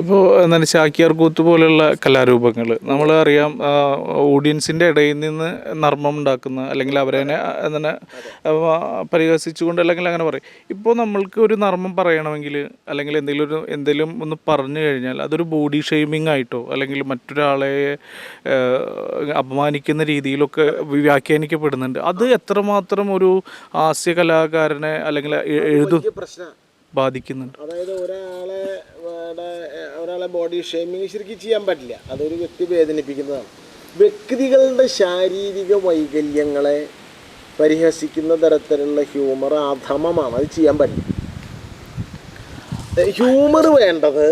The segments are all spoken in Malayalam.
ഇപ്പോൾ എന്താണ് ചാക്യാർ കൂത്ത് പോലെയുള്ള കലാരൂപങ്ങൾ നമ്മൾ അറിയാം ഓഡിയൻസിന്റെ ഇടയിൽ നിന്ന് നർമ്മം ഉണ്ടാക്കുന്ന അല്ലെങ്കിൽ അവരെ എന്താണ് പരിഹസിച്ചുകൊണ്ട് അല്ലെങ്കിൽ അങ്ങനെ പറയും. ഇപ്പോൾ നമ്മൾക്ക് ഒരു നർമ്മം പറയണമെങ്കിൽ അല്ലെങ്കിൽ എന്തെങ്കിലും ഒരു എന്തെങ്കിലും ഒന്ന് പറഞ്ഞു കഴിഞ്ഞാൽ അതൊരു ബോഡി ഷെയ്മിങ് ആയിട്ടോ അല്ലെങ്കിൽ മറ്റൊരാളെ അപമാനിക്കുന്ന രീതിയിലൊക്കെ വ്യാഖ്യാനിക്കപ്പെടുന്നുണ്ട്. അത് എത്രമാത്രം ഒരു ഹാസ്യ കലാകാരനെ അല്ലെങ്കിൽ എഴുതും ബാധിക്കുന്നുണ്ട്. അതായത് ഒരാളെ ഒരാളെ ബോഡി ഷേമിങ് ശരിക്കും ചെയ്യാൻ പറ്റില്ല. അതൊരു വ്യക്തി വേദനിപ്പിക്കുന്നതാണ്. വ്യക്തികളുടെ ശാരീരിക വൈകല്യങ്ങളെ പരിഹസിക്കുന്ന തരത്തിലുള്ള ഹ്യൂമർ അധമമാണ്. അത് ചെയ്യാൻ പറ്റില്ല. ഹ്യൂമർ വേണ്ടത്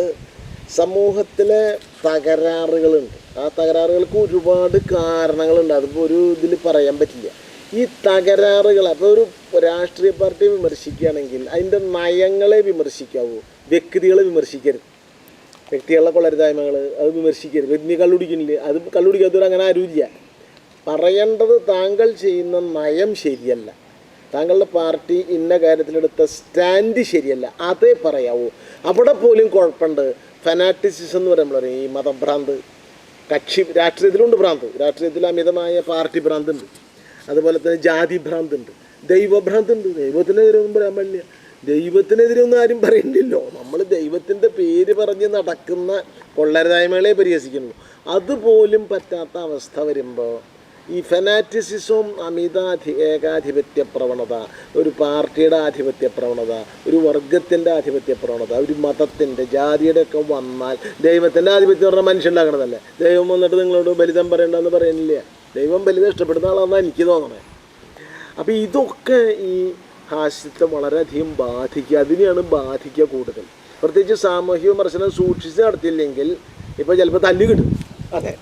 സമൂഹത്തിലെ തകരാറുകളുണ്ട്. ആ തകരാറുകൾക്ക് ഒരുപാട് കാരണങ്ങളുണ്ട്. അതിപ്പോൾ ഒരു ഇതിൽ പറയാൻ പറ്റില്ല. ഈ തകരാറുകൾ അപ്പോൾ ഒരു രാഷ്ട്രീയ പാർട്ടിയെ വിമർശിക്കുകയാണെങ്കിൽ അതിന്റെ നയങ്ങളെ വിമർശിക്കാവൂ വ്യക്തികളെ വിമർശിക്കരുത്. വ്യക്തികളുടെ കൊള്ളരുതായ്മകൾ അത് വിമർശിക്കരുത്. വ്യക്തി കള്ളുടിക്കുന്നില്ല അത് കള്ളുടിക്കാത്തവർ അങ്ങനെ ആരുമില്ല പറയേണ്ടത് താങ്കൾ ചെയ്യുന്ന നയം ശരിയല്ല. താങ്കളുടെ പാർട്ടി ഇന്ന കാര്യത്തിലെടുത്ത സ്റ്റാൻഡ് ശരിയല്ല. അതേ പറയാവൂ. അവിടെ പോലും കുഴപ്പമുണ്ട്. ഫനാറ്റിസിസം എന്ന് പറയുമ്പോൾ പറയും ഈ മതഭ്രാന്ത്. കക്ഷി രാഷ്ട്രീയത്തിലുണ്ട് ഭ്രാന്ത്. രാഷ്ട്രീയത്തിൽ അമിതമായ പാർട്ടി ഭ്രാന്ത് ഉണ്ട് അതുപോലെ തന്നെ ജാതി ഭ്രാന്ത് ഉണ്ട് ദൈവഭ്രാന്ത് ഉണ്ട് ദൈവത്തിനെതിരെ ഒന്നും പറയാൻ പാടില്ല. ദൈവത്തിനെതിരെ ഒന്നും ആരും പറയണ്ടല്ലോ നമ്മൾ ദൈവത്തിന്റെ പേര് പറഞ്ഞ് നടക്കുന്ന കൊള്ളരുതായ്മകളെ പരിഹസിക്കുന്നു. അതുപോലും പറ്റാത്ത അവസ്ഥ വരുമ്പോൾ ഈ ഫെനാറ്റിസിസും അമിതാധി ഏകാധിപത്യ പ്രവണത ഒരു പാർട്ടിയുടെ ആധിപത്യ പ്രവണത ഒരു വർഗത്തിന്റെ ആധിപത്യ പ്രവണത ഒരു മതത്തിന്റെ ജാതിയുടെ ഒക്കെ വന്നാൽ ദൈവത്തിന്റെ ആധിപത്യം പറഞ്ഞാൽ മനുഷ്യണ്ടാക്കണതല്ലേ ദൈവം വന്നിട്ട് നിങ്ങളോട് ബലിതം പറയണ്ടെന്ന് പറയുന്നില്ല ദൈവം ബലിതം ഇഷ്ടപ്പെടുന്ന ആളാണെന്നാണ് എനിക്ക് തോന്നണേ. അപ്പോൾ ഇതൊക്കെ ഈ ഹാസ്യത്തെ വളരെയധികം ബാധിക്കുക അതിനെയാണ് ബാധിക്കുക കൂടുതൽ. പ്രത്യേകിച്ച് സാമൂഹ്യ വിമർശനം സൂക്ഷിച്ച് നടത്തിയില്ലെങ്കിൽ ഇപ്പോൾ ചിലപ്പോൾ തല്ല് കിട്ടും. അതെ.